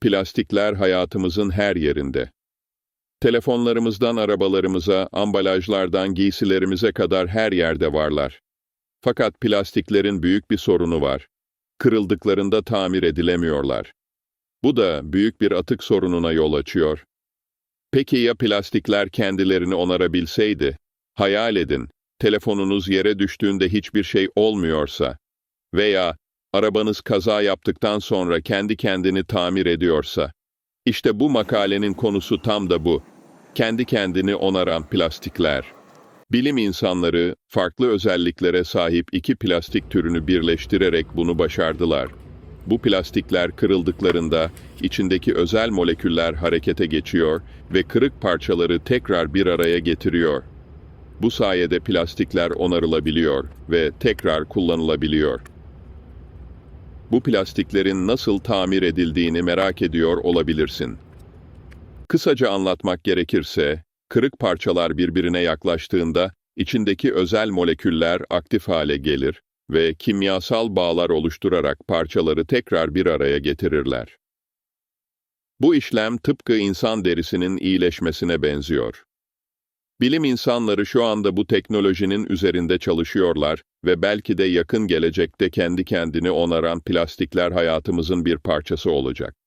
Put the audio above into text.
Plastikler hayatımızın her yerinde. Telefonlarımızdan arabalarımıza, ambalajlardan giysilerimize kadar her yerde varlar. Fakat plastiklerin büyük bir sorunu var. Kırıldıklarında tamir edilemiyorlar. Bu da büyük bir atık sorununa yol açıyor. Peki ya plastikler kendilerini onarabilseydi? Hayal edin, telefonunuz yere düştüğünde hiçbir şey olmuyorsa veya arabanız kaza yaptıktan sonra kendi kendini tamir ediyorsa. İşte bu makalenin konusu tam da bu. Kendi kendini onaran plastikler. Bilim insanları farklı özelliklere sahip iki plastik türünü birleştirerek bunu başardılar. Bu plastikler kırıldıklarında içindeki özel moleküller harekete geçiyor ve kırık parçaları tekrar bir araya getiriyor. Bu sayede plastikler onarılabiliyor ve tekrar kullanılabiliyor. Bu plastiklerin nasıl tamir edildiğini merak ediyor olabilirsin. Kısaca anlatmak gerekirse, kırık parçalar birbirine yaklaştığında içindeki özel moleküller aktif hale gelir ve kimyasal bağlar oluşturarak parçaları tekrar bir araya getirirler. Bu işlem tıpkı insan derisinin iyileşmesine benziyor. Bilim insanları şu anda bu teknolojinin üzerinde çalışıyorlar ve belki de yakın gelecekte kendi kendini onaran plastikler hayatımızın bir parçası olacak.